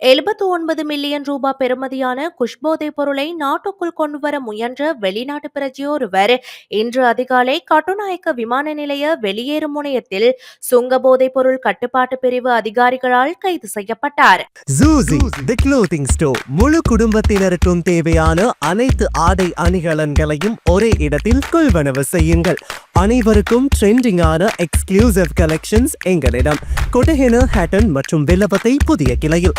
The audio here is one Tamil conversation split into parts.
எழுபத்து ஒன்பது மில்லியன் ரூபாய் பெறுமதியான குஷ்போதை பொருளை நாட்டுக்குள் கொண்டுவர முயன்ற வெளிநாட்டு பிரஜையொருவர் இன்று அதிகாலை கட்டுநாயக்க விமான நிலைய வெளியேறும் முனையத்தில் சுங்க போதைப் பொருள் கட்டுப்பாட்டு பிரிவு அதிகாரிகளால் கைது செய்யப்பட்டார். ஜூசி தி க்ளோதிங் ஸ்டோர் முழு குடும்பத்தினருக்கும் தேவையான அனைத்து ஆடை அணிகலன்களையும் ஒரே இடத்தில் கொள்வனவு செய்யுங்கள். அனைவருக்கும் ட்ரெண்டிங்கான எக்ஸ்க்ளூசிவ் கலெக்ஷன்ஸ் எங்களிடம். கொட்டஹென ஹேட்டன் மற்றும் வில்லபத்தை புதிய கிளையில்.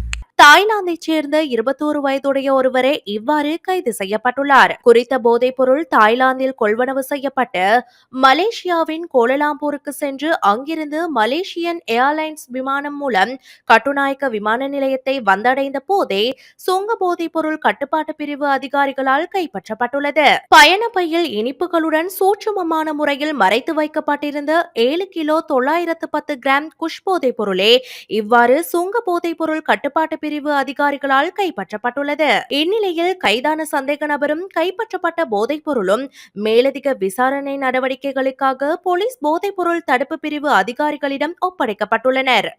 தாய்லாந்தை சேர்ந்த இருபத்தோரு வயதுடைய ஒருவரே இவ்வாறு கைது செய்யப்பட்டுள்ளார். குறித்த போதைப் பொருள் தாய்லாந்தில் கொள்வனவு செய்யப்பட்டு மலேசியாவின் கோலலாம்பூருக்கு சென்று அங்கிருந்து மலேசியன் ஏர்லைன்ஸ் விமானம் மூலம் கட்டுநாயக்க விமான நிலையத்தை வந்தடைந்த போதே சுங்க போதைப் பொருள் கட்டுப்பாட்டு பிரிவு அதிகாரிகளால் கைப்பற்றப்பட்டுள்ளது. பயணப்பையில் இனிப்புகளுடன் சூட்சுமமான முறையில் மறைத்து வைக்கப்பட்டிருந்த ஏழு கிலோ தொள்ளாயிரத்து பத்து கிராம் குஷ் போதைப் பொருளே இவ்வாறு சுங்க போதைப் பொருள் கட்டுப்பாட்டு பிரிவு அதிகாரிகளால் கைப்பற்றப்பட்டுள்ளது. இந்நிலையில் கைதான சந்தேக நபரும் கைப்பற்றப்பட்ட போதைப் பொருளும் மேலதிக விசாரணை நடவடிக்கைகளுக்காக போலீஸ் போதைப் பொருள் தடுப்பு பிரிவு அதிகாரிகளிடம் ஒப்படைக்கப்பட்டுள்ளனர்.